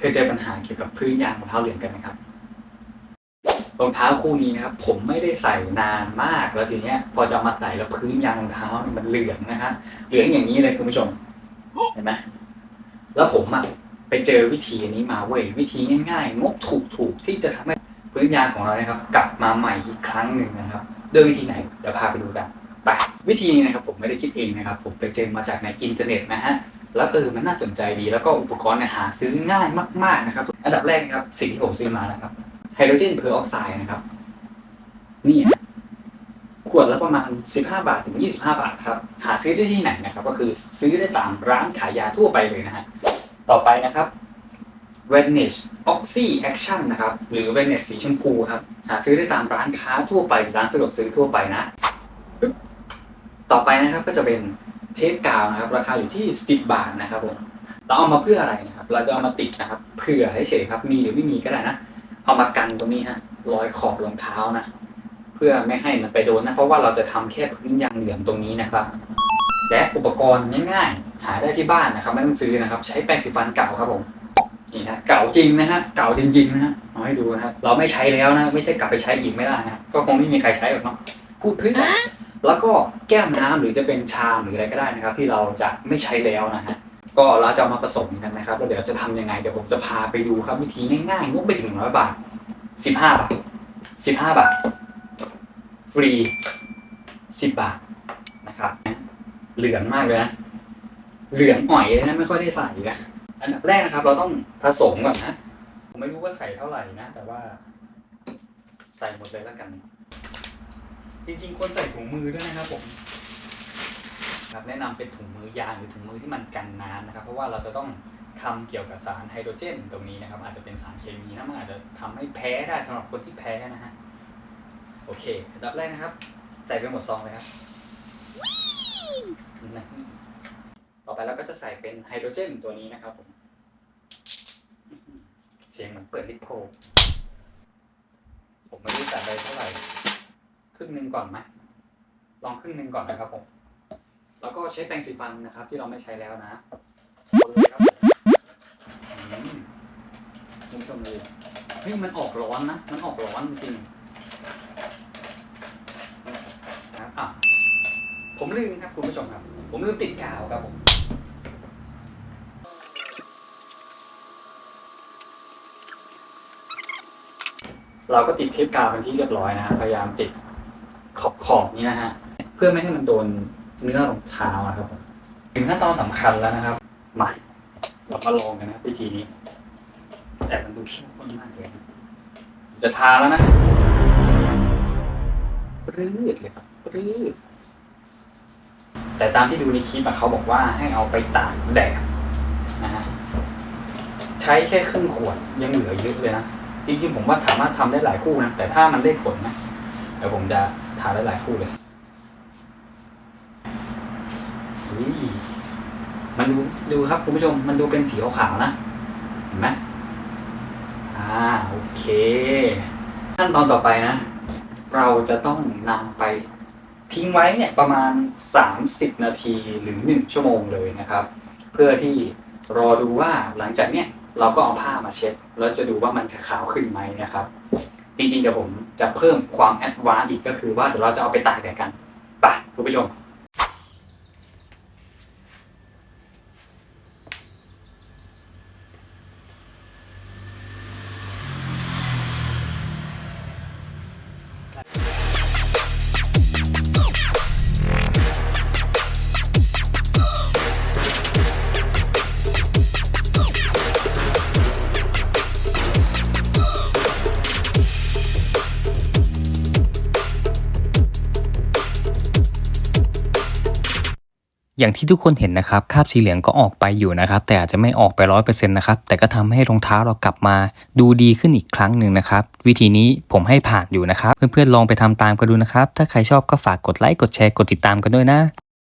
เคยเจอปัญหาเกี่ยวกับพื้นยางรองเท้าเหลืองกันไหมครับรองเท้าคู่นี้นะครับผมไม่ได้ใส่นานมากแล้วทีเนี้ยพอจะมาใส่แล้วพื้นยางรองเท้ามันเหลืองนะฮะเหลืองอย่างนี้เลยคุณผู้ชมเห็นไหมแล้วผมอะไปเจอวิธีนี้มาเว้ยวิธีง่ายๆงบถูกๆที่จะทำให้พื้นยางของเรานะครับ กลับมาใหม่อีกครั้งหนึ่งนะครับโดยวิธีไหนเดี๋ยวพาไปดูกันไปวิธีนี้นะครับผมไม่ได้คิดเองนะครับ ผมไปเจอมาจากในอินเทอร์เน็ตนะฮะ แล้วเออมันน่าสนใจดี แล้วก็อุปกรณ์เนี่ยหาซื้อง่ายมาก ๆนะครับ อันดับแรกนะครับสิ่งที่ผมซื้อมานะครับไฮโดรเจนเพอร์ออกไซด์นะครับนี่ขวดละประมาณ 15 บาทถึง 25 บาทครับหาซื้อได้ที่ไหนนะครับ ก็คือซื้อได้ตามร้านขายยาทั่วไปเลยนะฮะต่อไปนะครับ Vanish Oxy Action นะครับ หรือ Vanish สีชมพูครับ หาซื้อได้ตามร้านค้าทั่วไป ร้านสะดวกซื้อทั่วไปนะ ต่อไปนะครับก็จะเป็น เทปกาวนะครับ ราคาอยู่ที่ 10 บาทนะครับผมเราเอามาเพื่ออะไรนะครับ เราจะเอามาติดนะครับเผื่อเฉยๆครับ มีหรือไม่มีก็ได้นะเอามากันตรงนี้ฮะรอยขอบรองเท้านะเพื่อไม่ให้มันไปโดนนะ เพราะว่าเราจะทำแค่พื้นยางเหลืองตรงนี้นะครับ และอุปกรณ์ง่ายๆ หาได้ที่บ้านนะครับ ไม่ต้องซื้อนะครับ ใช้แปรงสีฟันเก่าครับผมนี่นะเก่าจริงนะฮะเก่าจริงๆนะฮะเอาให้ดูนะครับ เราไม่ใช้แล้วนะ ไม่ใช่กลับไปใช้อีกไม่ได้นะก็คงไม่มีใครใช้หรอกเนาะพูดพื่อ แล้วก็แก้วน้ำหรือจะเป็นชามหรืออะไรก็ได้นะครับ ที่เราจะไม่ใช้แล้วนะฮะก็เราจะมาผสมกันนะครับแล้วเดี๋ยวจะทำยังไงเดี๋ยวผมจะพาไปดูครับวิธีง่ายๆงบไม่ถึงหนึ่งร้อยบาทสิบห้าบาทสิบห้าบาทฟรีสิบบาทนะครับเหลืองมากเลยนะเหลืองอ่อยเลยนะไม่ค่อยได้ใส่นะอันดับแรกนะครับ เราต้องผสมก่อนนะผมไม่รู้ว่าใส่เท่าไหร่นะ แต่ว่าใส่หมดเลยแล้วกัน จริงๆควรใส่ถุงมือด้วยนะครับผมครับแนะนำเป็นถุงมือยางหรือถุงมือที่มันกันน้ำนะครับ เพราะว่าเราจะต้องทำเกี่ยวกับสารไฮโดรเจน ตรงนี้นะครับ อาจจะเป็นสารเคมีนะมันอาจจะทำให้แพ้ได้สำหรับคนที่แพ้นะฮะโอเคอันดับแรกนะครับ ใส่ไปหมดซองเลยครับต่อไปเราก็จะใส่เป็นไฮโดรเจนตัวนี้นะครับผมเสียงเหมือนเปิดลิโพผมไม่รู้ใส่ไปเท่าไหร่ รึ่งหนึ่งก่อนไหมลองครึ่งหนึ่งก่อนนะครับผม แล้วก็ใช้แปรงสีฟันนะครับ ที่เราไม่ใช้แล้วนะคุณผู้ชมดูเฮ้ยมันออกร้อนนะ มันออกร้อนจริงนะครับอะผมลืมครับคุณผู้ชมครับ ผมลืมติดกาวครับผมเราก็ติดเทปกาวเป็นที่เรียบร้อยนะ พยายามติด ขอบขอบนี้นะฮะเพื่อไม่ให้มันโดนเนื้อรองเท้านะครับถึงขั้นตอนสำคัญแล้วนะครับมาเรามาลองกันนะวิธีนี้ แต่มันดูเข้มข้นมากเลยจะทาแล้วนะปรื้ดเลยครับปรื้ดแต่ตามที่ดูในคลิปอะเขาบอกว่าให้เอาไปตากแดดนะฮะใช้แค่ครึ่งขวดยังเหลือเยอะเลยนะจริงๆผมว่าสามารถทำได้หลายคู่นะแต่ถ้ามันได้ผลนะ เดี๋ยวผมจะทาได้หลายคู่เลยอุ้ยมันดูดูครับคุณผู้ชมมันดูเป็นสีขาวๆนะเห็นไหมอ่าโอเค ขั้นตอนต่อไปนะ เราจะต้องนำไปทิ้งไว้เนี่ยประมาณ 30 นาทีหรือ 1 ชั่วโมงเลยนะครับ เพื่อที่รอดูว่าหลังจากเนี้ยเราก็เอาผ้ามาเช็ด แล้วจะดูว่ามันจะขาวขึ้นไหมนะครับ จริงๆเดี๋ยวผมจะเพิ่มความแอดวานซ์อีกก็คือว่าเดี๋ยวเราจะเอาไปตากแดดกันไปะคุณผู้ชม อย่างที่ทุกคนเห็นนะครับคาบสีเหลืองก็ออกไปอยู่นะครับ แต่อาจจะไม่ออกไปร้อยเปอร์เซ็นต์นะครับ แต่ก็ทำให้รองเท้าเรากลับมาดูดีขึ้นอีกครั้งหนึ่งนะครับ วิธีนี้ผมให้ผ่านอยู่นะครับ เพื่อนๆลองไปทำตามกันดูนะครับ ถ้าใครชอบก็ฝากกดไลค์กดแชร์กดติดตามกันด้วยนะ